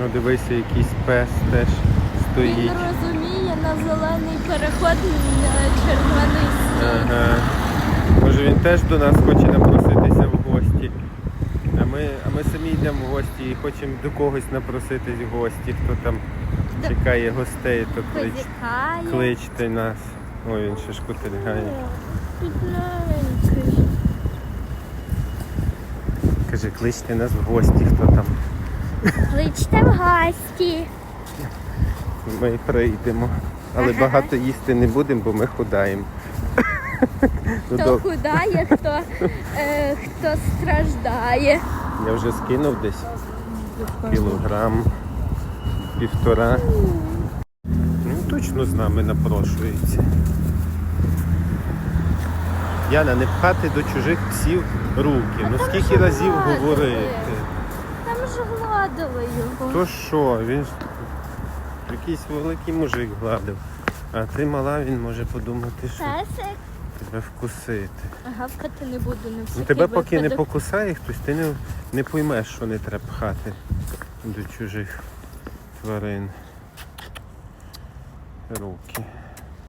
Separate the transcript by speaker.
Speaker 1: Ну дивися, якийсь пес теж
Speaker 2: Він
Speaker 1: стоїть.
Speaker 2: розуміє на зелений переход на червоний стій.
Speaker 1: Ага. Може він теж до нас хоче напроситися в гості. А ми, а ми самі йдемо в гості і хочемо до когось напроситись в гості, хто там чекає гостей, то клич, кличте нас. Ой, він ще шкутильгає. Каже, кличте нас в гості, хто там.
Speaker 2: Кличте в гості.
Speaker 1: Ми прийдемо. Але
Speaker 2: Ага.
Speaker 1: багато їсти не будемо, бо ми худаємо.
Speaker 2: Хто худає, хто, е, хто страждає.
Speaker 1: Я вже скинув десь кілограм, півтора. Ну точно з нами напрошується. Яна, не пхати до чужих псів руки. Ну скільки разів говорити?
Speaker 2: Ж гладили його.
Speaker 1: То що, він ж якийсь великий мужик гладив. А ти мала, він може подумати, що
Speaker 2: Песик.
Speaker 1: тебе вкусити.
Speaker 2: Гавкати не буду, не
Speaker 1: Ну,
Speaker 2: всякий
Speaker 1: тебе поки не
Speaker 2: випадок.
Speaker 1: покусає хтось, ти не, не поймеш, що не треба пхати до чужих тварин. Руки.